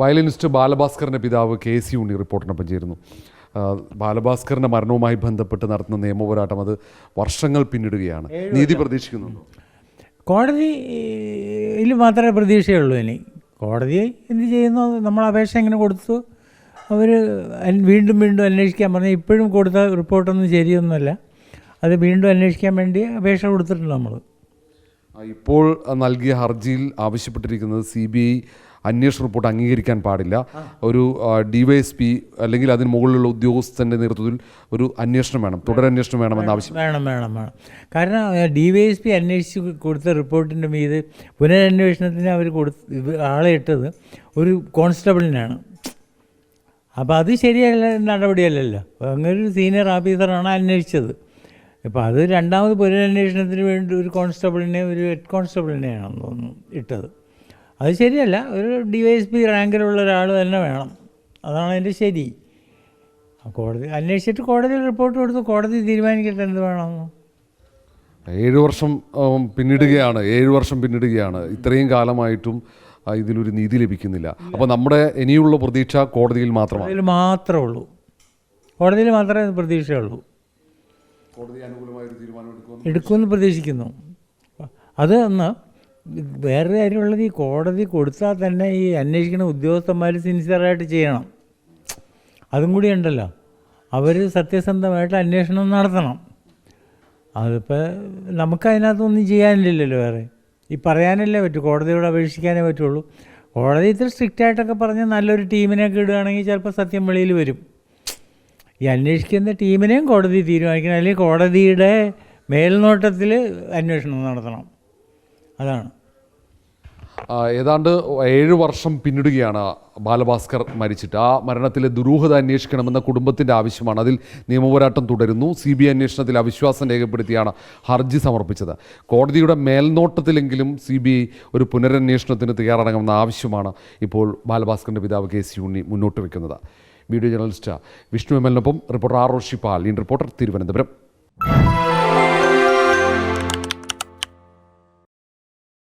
Violinist ബാലഭാസ്കറിന്റെ പിതാവ് K C ഉണ്ണി റിപ്പോർട്ടിനൊപ്പം ചേരുന്നു. ബാലഭാസ്കറിന്റെ ബാലഭാസ്കറിന്റെ മരണവുമായി ബന്ധപ്പെട്ട് നടത്തുന്ന നിയമപോരാട്ടം അത് വർഷങ്ങൾ പിന്നിടുകയാണ്. നീതി പ്രതീക്ഷിക്കുന്നുണ്ടോ? കോടതിയിൽ മാത്രമേ പ്രതീക്ഷയുള്ളൂ ഇനി. കോടതി എന്ത് ചെയ്യുന്നു? നമ്മൾ അപേക്ഷ എങ്ങനെ കൊടുത്തു? അവർ വീണ്ടും വീണ്ടും അന്വേഷിക്കാൻ പറഞ്ഞു. ഇപ്പോഴും കൊടുത്ത റിപ്പോർട്ടൊന്നും ശരിയൊന്നുമല്ല. അത് വീണ്ടും അന്വേഷിക്കാൻ വേണ്ടി അപേക്ഷ കൊടുത്തിട്ടുണ്ട് നമ്മൾ ഇപ്പോൾ നൽകിയ ഹർജിയിൽ ആവശ്യപ്പെട്ടിരിക്കുന്നത് സി ബി ഐ അന്വേഷണ റിപ്പോർട്ട് അംഗീകരിക്കാൻ പാടില്ല. ഒരു ഡിവൈഎസ്പി അല്ലെങ്കിൽ അതിന് മുകളിലുള്ള ഉദ്യോഗസ്ഥന്റെ നേതൃത്വത്തിൽ ഒരു അന്വേഷണം വേണം തുടരന്വേഷണം വേണമെന്ന് ആവശ്യം. വേണം വേണം വേണം. കാരണം ഡിവൈഎസ്പി അന്വേഷിച്ച് കൊടുത്ത റിപ്പോർട്ടിന്റെ മീത് പുനരന്വേഷണത്തിന് അവർ കൊടുത്ത് ആളെ ഇട്ടത് ഒരു കോൺസ്റ്റബിളിനാണ്. അപ്പോൾ അത് ശരിയല്ല നടപടിയല്ലല്ലോ. അങ്ങനെ ഒരു സീനിയർ ഓഫീസറാണ് അന്വേഷിച്ചത്. ഇപ്പോൾ അത് രണ്ടാമത് പുനരന്വേഷണത്തിന് വേണ്ടി ഒരു കോൺസ്റ്റബിളിനെ ഒരു ഹെഡ് കോൺസ്റ്റബിളിനെയാണെന്ന് തോന്നുന്നു ഇട്ടത്. അത് ശരിയല്ല. ഒരു ഡി വൈ എസ് പി റാങ്കിലുള്ള ഒരാൾ തന്നെ വേണം. അതാണ് അതിന്റെ ശരി. കോടതി അന്വേഷിച്ചിട്ട് കോടതി റിപ്പോർട്ട് കൊടുത്ത് കോടതി തീരുമാനിക്കട്ടെ എന്ത് വേണമെന്ന് ഏഴ് വർഷം പിന്നിടുകയാണ്. ഏഴ് വർഷം പിന്നിടുകയാണ്. ഇത്രയും കാലമായിട്ടും ഇതിലൊരു നീതി ലഭിക്കുന്നില്ല. അപ്പോൾ നമ്മുടെ ഇനിയുള്ള പ്രതീക്ഷ കോടതിയിൽ മാത്രമാണ്. കോടതിയിൽ മാത്രമേ ഉള്ളൂ. കോടതിയിൽ മാത്രമേ പ്രതീക്ഷയുള്ളൂ കോടതി അനുകൂലമായ തീരുമാനം എടുക്കുമെന്ന് എടുക്കുമെന്ന് പ്രതീക്ഷിക്കുന്നു. അത് ഒന്ന് വേറൊരു കാര്യമുള്ളത് ഈ കോടതി കൊടുത്താൽ തന്നെ ഈ അന്വേഷിക്കുന്ന ഉദ്യോഗസ്ഥന്മാർ സിൻസിയറായിട്ട് ചെയ്യണം. അതും കൂടി ഉണ്ടല്ലോ. അവർ സത്യസന്ധമായിട്ട് അന്വേഷണം നടത്തണം. അതിപ്പോൾ നമുക്ക് അതിനകത്തൊന്നും ചെയ്യാനില്ലല്ലോ വേറെ. ഈ പറയാനല്ലേ പറ്റൂ കോടതിയോട് അപേക്ഷിക്കാനേ പറ്റുള്ളൂ. കോടതി ഇത്ര സ്ട്രിക്റ്റായിട്ടൊക്കെ പറഞ്ഞ് നല്ലൊരു ടീമിനെയൊക്കെ ഇടുകയാണെങ്കിൽ ചിലപ്പോൾ സത്യം വെളിയിൽ വരും. ഈ അന്വേഷിക്കുന്ന ടീമിനെയും കോടതി തീരുമാനിക്കണം. അല്ലെങ്കിൽ കോടതിയുടെ മേൽനോട്ടത്തിൽ അന്വേഷണം നടത്തണം. അതാണ്. ഏതാണ്ട് ഏഴ് വർഷം പിന്നിടുകയാണ് ബാലഭാസ്കർ മരിച്ചിട്ട്. ആ മരണത്തിലെ ദുരൂഹത അന്വേഷിക്കണമെന്ന കുടുംബത്തിന്റെ ആവശ്യമാണ്. അതിൽ നിയമപോരാട്ടം തുടരുന്നു. സി ബി ഐ അന്വേഷണത്തിൽ അവിശ്വാസം രേഖപ്പെടുത്തിയാണ് ഹർജി സമർപ്പിച്ചത്. കോടതിയുടെ മേൽനോട്ടത്തിലെങ്കിലും സി ബി ഐ ഒരു പുനരന്വേഷണത്തിന് തയ്യാറടങ്ങുമെന്ന ആവശ്യമാണ് ഇപ്പോൾ ബാലഭാസ്കറിന്റെ പിതാവ് കെ സി ഉണ്ണി മുന്നോട്ട് വയ്ക്കുന്നത് video journalist Vishnu M എല്ലിനൊപ്പം reporter R Roshipal in reporter Thiruvananthapuram.